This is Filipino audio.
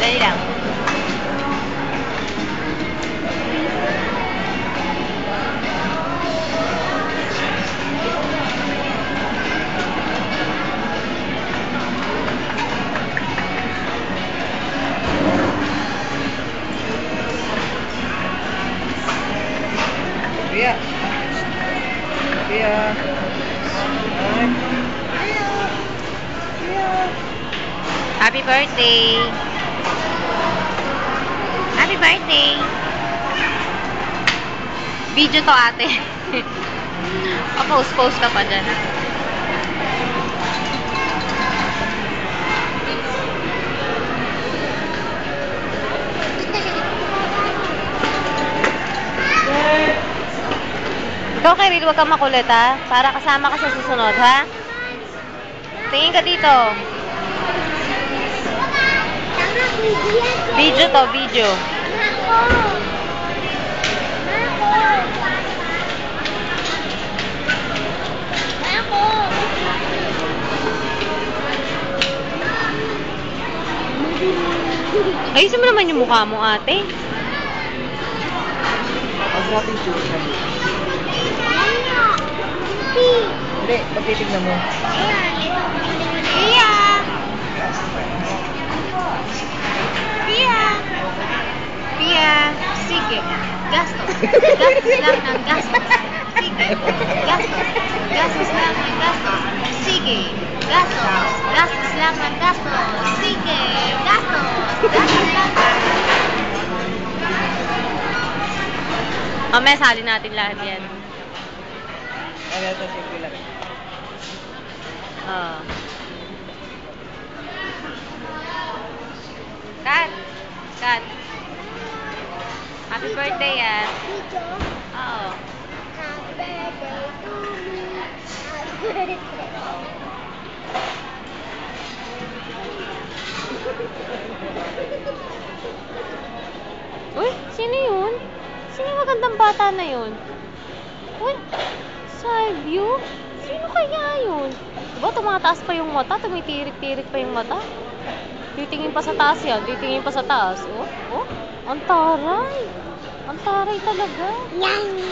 Let it out. Yeah. Yeah. Bye. Happy birthday! Happy birthday! Video to ate. Pa-post-post ka pa dyan. Ikaw, Kyril, huwag kang makulit, ha? Para kasama ka sa susunod, ha? Tingin ka dito. Video to, video. Nako! Nako! Nako! Ayusin mo naman yung mukha mo, ate. Pag natin siya. Ano? Si. Hindi, pag titignan mo. Ayan, sige. Gastos. Gastos lang ng gastos. Sige. Gastos. Gastos lang ng gastos. Sige. Gastos. Gastos lang ng gastos. Sige. Gastos. Gastos lang. Mamaya sali natin lahat yan. Ano ito, simple lang. Oo. Kat. Kat. Happy birthday. Video. Oo. Me. Happy birthday. Uy, sino yun? Sino yung magandang bata na yun? Uy, side view? Sino kaya yun? Diba tumataas pa yung mata? Tumitirik-tirik pa yung mata? Titingin pa sa taas yan. Titingin pa sa taas. Oh, oh. Ang taray. Ang taray talaga. Yan.